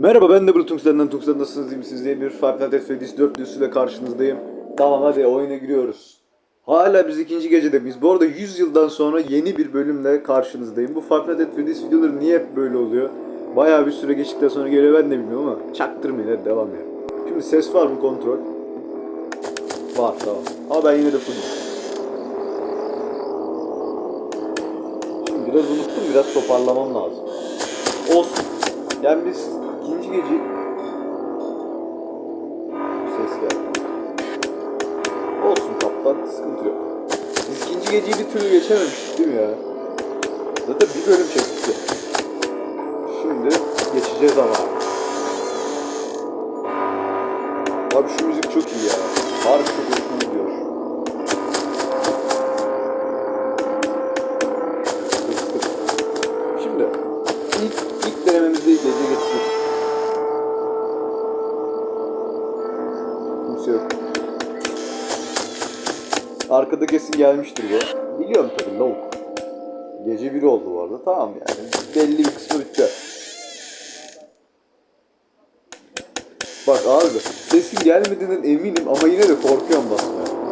Merhaba ben de Brutum Tungsten'den Tungsten nasılsınız iyi misiniz diye bir Five Nights at Freddy's 4 ile karşınızdayım. Tamam hadi oyuna giriyoruz. Hala biz ikinci gecede miyiz? Bu arada 100 yıldan sonra yeni bir bölümle karşınızdayım. Bu Five Nights at videoları niye hep böyle oluyor? Bayağı bir süre geçtikten sonra geliyor ben de bilmiyorum ama çaktırmayın hadi devam ya. Şimdi ses var mı kontrol? Var tamam. Ama ben yine de fullüm. Şimdi biraz unuttum biraz toparlamam lazım. Olsun. Yani biz ikinci gece... Ses geldi. Olsun kaptan, sıkıntı yok. Biz ikinci geceyi bir türlü geçememiştik değil mi ya? Zaten bir bölüm çektik ya. Şimdi geçeceğiz ama. Abi şu müzik çok iyi ya. Harbi çok hoşuma gidiyor. Geçtik. Kimse yok. Arkada kesin gelmiştir bu. Biliyorum tabii lavuk. Gece biri oldu bu arada. Tamam yani. Belli bir kısmı bitti. Bak abi sesin gelmediğinden eminim ama yine de korkuyorum basmaya.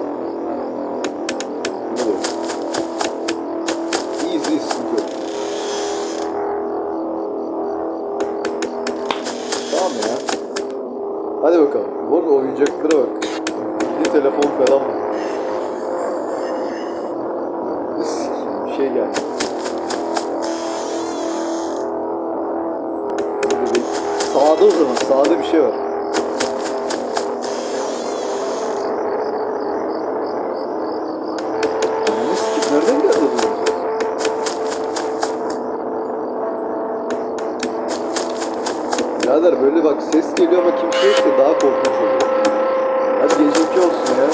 Hadi bakalım. Arada oyuncaklara bak. Bir telefon falan var. Bir şey geldi. Sağda o zaman. Sağda bir şey var. Birader böyle bak ses geliyor ama kimse yoksa daha korkunç oluyor. Hadi gece iki olsun ya.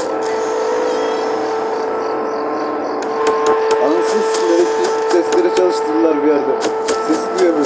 Anasını sikeyim elektrik sesleri çalıştırdılar bir yerde. Ses duyamıyorum.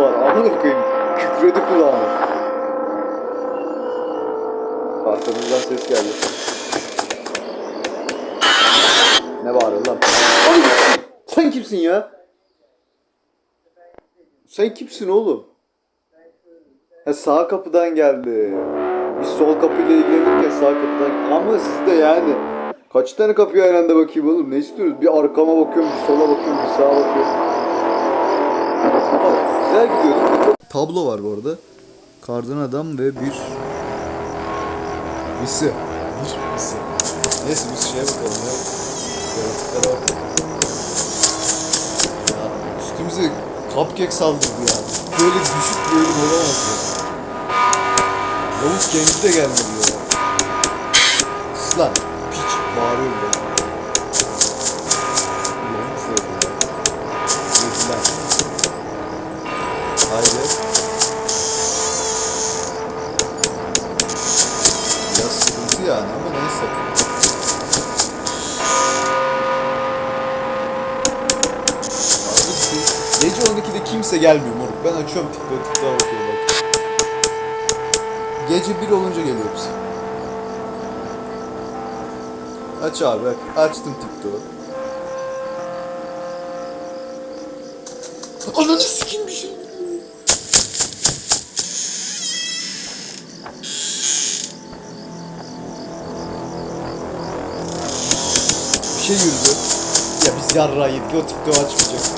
Var. Amına koyayım. Kükredi kulağıma. Arkamızdan ses geldi. Ne bağırıyor lan? Oğlum, Sen kimsin ya? Sen kimsin oğlum? Ha sağ kapıdan geldi. Biz sol kapıyla ilgilenirken sağ kapıdan... Ama siz de yani... Kaç tane kapıya aynı anda bakayım oğlum? Ne istiyoruz? Bir arkama bakıyorum, bir sola bakıyorum, bir sağa bakıyorum. Güzel gidiyor değil mi? Çok... Tablo var bu arada. Kardan adam ve bir... Misi. Bir misi. Neyse biz şeye bakalım ya. Yaratıklara bakalım. Ya üstümüze cupcake saldırdı ya. Böyle düşük bir ölüm olamaz ya. Lavuk kendi de gelmedi ya. Sus lan. Piç. Bağırıyor ya. kimse gelmiyor moruk. Ben açıyorum tıkla tıkla bakıyor bak. Gece bir olunca geliyor bize. Aç abi açtım TikTok'u. Ananı sikim bir şey. Bir şey yürüdü. Ya biz yarra yedik o TikTok'u açmayacak.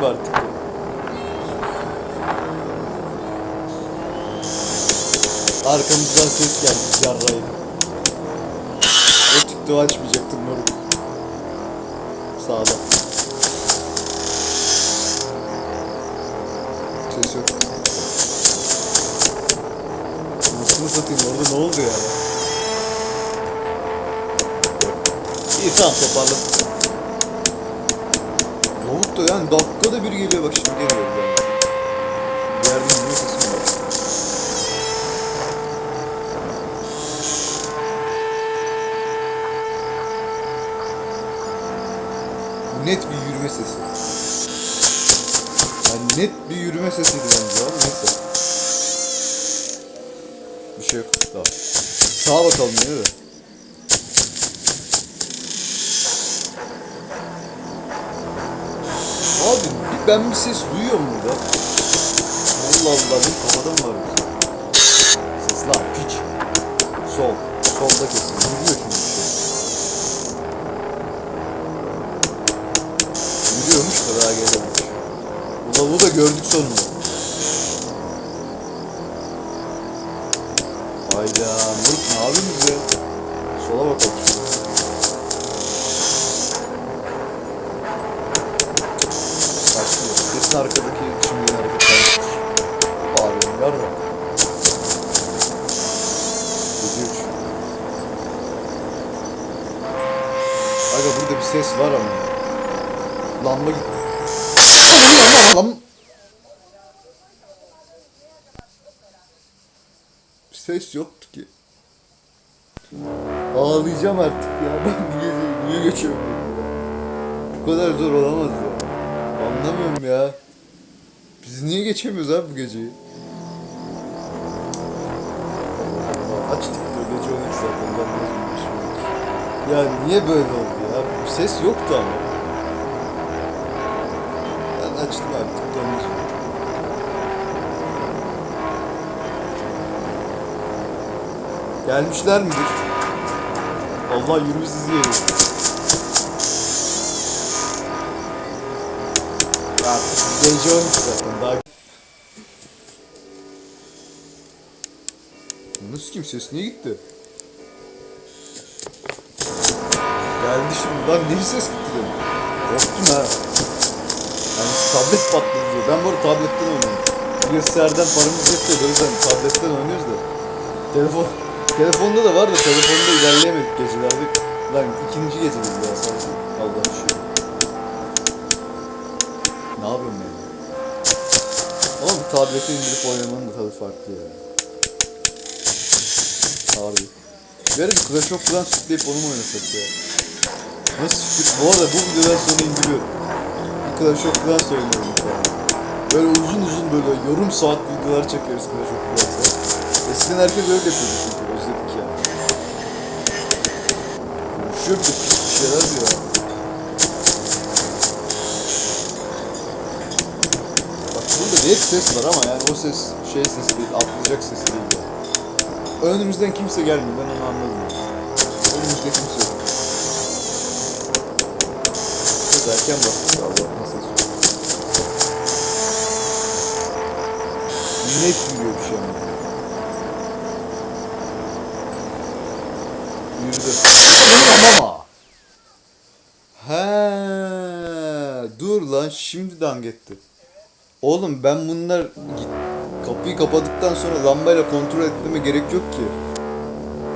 Mı artık? Arkamızdan ses geldi biz yarra yedik. O TikTok açmayacaktım moruk. Sağda. Ses yok. Nasıl satayım orada ne oldu ya? İyi tamam toparladım. Da yani dakikada bir geliyor bak şimdi geliyor yani. Bir yerde yürüyor sesim var. Net bir yürüme sesi. Yani net bir yürüme sesiydi bence ama neyse. Bir şey yok. Tamam. Sağa bakalım yine de. Ben bir ses duyuyorum burada. Allah Allah benim kafada mı var yoksa? Ses lan piç. Sol. Solda kesin. Yürüyor şimdi bir şey. Yürüyormuş da daha gelememiş. Bu lavuğu da gördük sonunda. Yarra. Gece üç. Aga burada bir ses var ama. Lamba gitti. Bir ses yoktu ki. Ağlayacağım artık ya. Ben gece niye geçiyorum? Bu kadar zor olamaz ya. Anlamıyorum ya. Biz niye geçemiyoruz abi bu geceyi? Açtık da gece 12 zaten ben bozulmuş. Ya niye böyle oldu ya? Ses yoktu ama. Ben açtım artık döndüm. Gelmişler midir? Allah yürü sizi yerim. Ya gece 12 zaten Nasıl kim ses niye gitti? Geldi şimdi lan ne ses gitti dedim. Korktum ha. Yani tablet patladı diyor. Ben bu arada tabletten oynuyorum. Bilgisayardan paramız yetmiyor o yüzden tabletten oynuyoruz da. Telefon telefonda da var da telefonda ilerleyemedik gecelerde. Lan ikinci gecedeyiz ya sanki. Allah şükür. Ne yapıyorum ya? Ama bu tablete indirip oynamanın da tadı farklı ya. Harbi. Bir ara bir Clash of Clans yükleyip onu mu oynasak ya? Nasıl fikir? Bu arada bu videodan sonra indiriyorum. Bir Clash of Clans oynuyorum şu an. Böyle uzun uzun böyle yorum saat videolar çekiyoruz Clash of Clans'a. Eskiden herkes öyle yapıyordu çünkü özledik ya. Konuşuyorduk bir şeyler diyor. Bak burada bir ses var ama yani o ses şey sesi değil, atlayacak sesi değil ya. Önümüzden kimse gelmiyor ben onu anladım. Önümüzde kimse yok. Çok erken bastık Allah'tan ses yok. Net yürüyor bir şey ama. Yürüdü. Ama. He, dur lan şimdiden gitti. Oğlum ben bunlar kapıyı kapadıktan sonra lambayla kontrol etmeme gerek yok ki.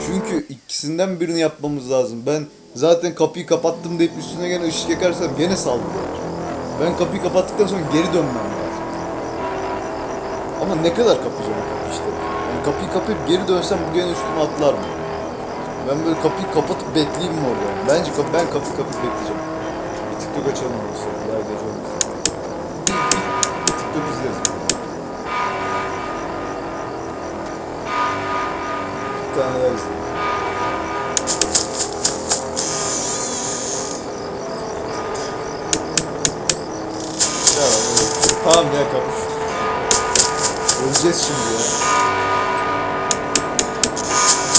Çünkü ikisinden birini yapmamız lazım. Ben zaten kapıyı kapattım deyip üstüne gene ışık yakarsam gene saldırır. Ben kapıyı kapattıktan sonra geri dönmem lazım. Ama ne kadar kapayacağım işte. Yani kapıyı kapayıp geri dönsem bu gene üstüme atlar mı? Ben böyle kapıyı kapatıp bekleyeyim mi orada? Bence kap ben kapıyı kapayıp bekleyeceğim. Bir TikTok açalım bir, bir TikTok izleriz. Tane daha. Ya, evet. tamam ya kapış. Öleceğiz şimdi ya.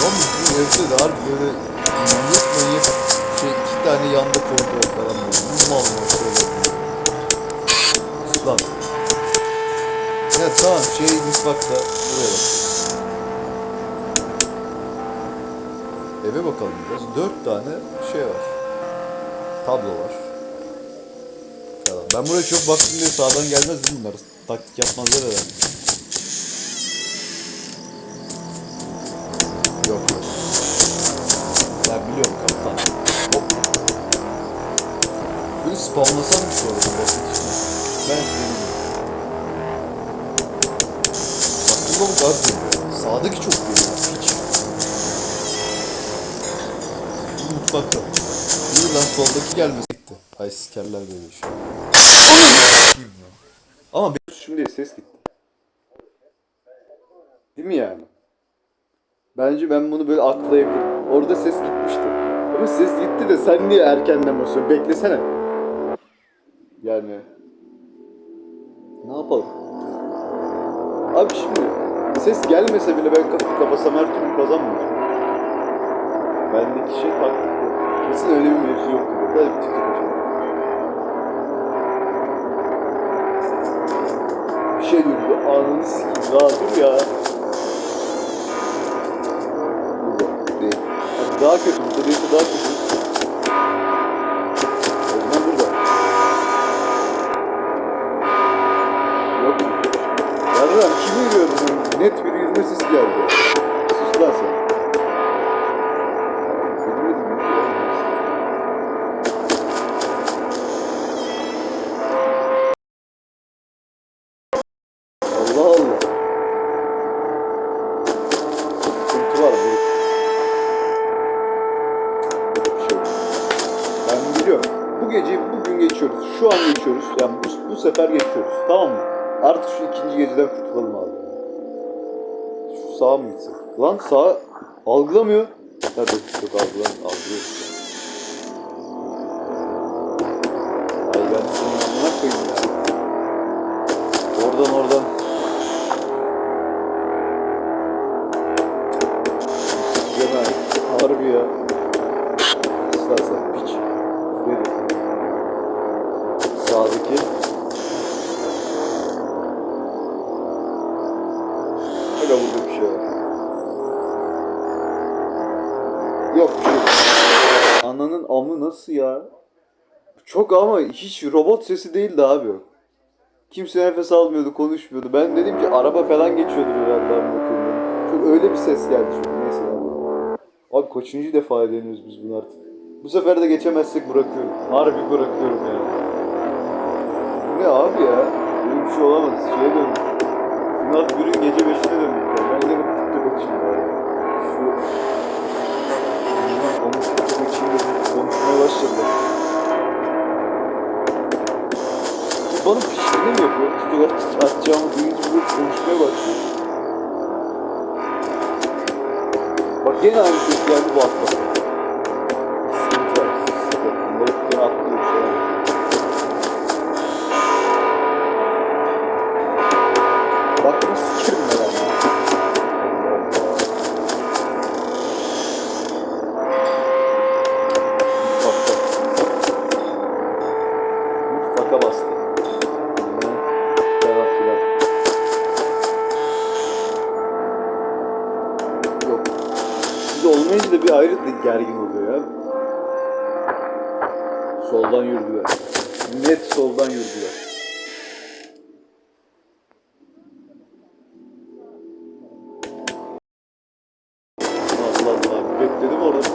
Ama bu evde de harbi böyle manyak manyak şey iki tane yanda koridor falan böyle. Bu mal mal şeyler. Lan. Ya tamam şey mutfakta buraya bak. Bakalım biraz. Dört tane şey var. Tablo var. Ben buraya çok baktım diye sağdan gelmez değil bunlar? Taktik yapmazlar herhalde. Yok yok. Ben biliyorum kaptan. Hop. Bunu spawnlasam mı sonra? Ben bilmiyorum. Aklıma bu gaz geliyor. Sağdaki çok geliyor. Mutfakta. İyi lan soldaki gelmesi gitti. Ay sikerler böyle şey. Ama bir Şimdi ses gitti. Değil mi yani? Bence ben bunu böyle atlayabilirim. Orada ses gitmişti. Ama ses gitti de sen niye erkenden basıyorsun? Beklesene. Yani... Ne yapalım? Abi şimdi ses gelmese bile ben kapıyı kapasam her türlü kazanmıyorum. Bendeki şey bu. Kesin öyle bir mevzu yoktu. Böyle bir TikTok açalım. Bir şey yürüdü. Ananı sikeyim. Daha dur ya. Burada değil. Daha kötü. Burada değilse daha kötü. Biliyorum. Bu gece bugün geçiyoruz. Şu an geçiyoruz. Yani bu, bu sefer geçiyoruz. Tamam mı? Artık şu ikinci geceden kurtulalım abi. Şu sağa mı gitsek? Lan sağ algılamıyor. Dur yok algılamıyor. Algılıyor. Ay ben senin amına koyayım ya. Oradan oradan. Çok ama hiç robot sesi değildi abi. Kimse nefes almıyordu, konuşmuyordu. Ben dedim ki araba falan geçiyordur herhalde koyayım. Çok öyle bir ses geldi çünkü neyse abi. Abi kaçıncı defa deniyoruz biz bunu artık. Bu sefer de geçemezsek bırakıyorum. Harbi bırakıyorum yani. Bu ne abi ya? Böyle bir şey olamaz. Şeye dönmüş. Bunlar bugün gece 5'ine dönmüş. Ben gidip TikTok açayım bari. Şu... Konuşmaya başladılar. Bu bana pişkini mi yapıyor? TikTok aç- açacağımı duyunca böyle konuşmaya başlıyor. Bak gene aynı ses geldi bu hafta. Yok. Siz olmayınca da bir ayrı da gergin oluyor ya. Soldan yürüdüler. Net soldan yürüdüler. Allah Allah. Bekledim orada.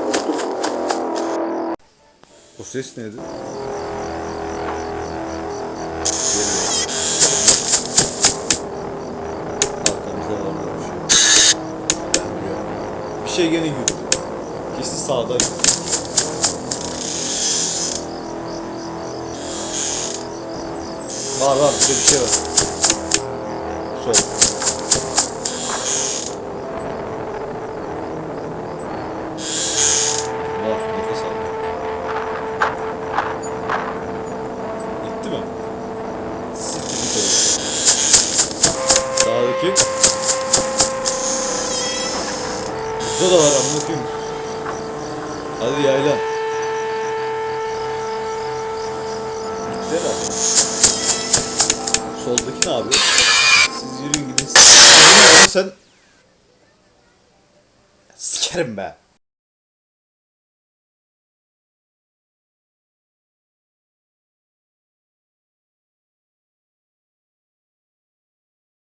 O ses neydi? Bir şey gene yürüdü. Kesin sağdan yürüdü. Var var bir bir şey var. Burada da var anlatayım. Hadi yayla. Güzel abi. Soldaki ne abi? Siz yürüyün gidin. Sen... Sikerim be.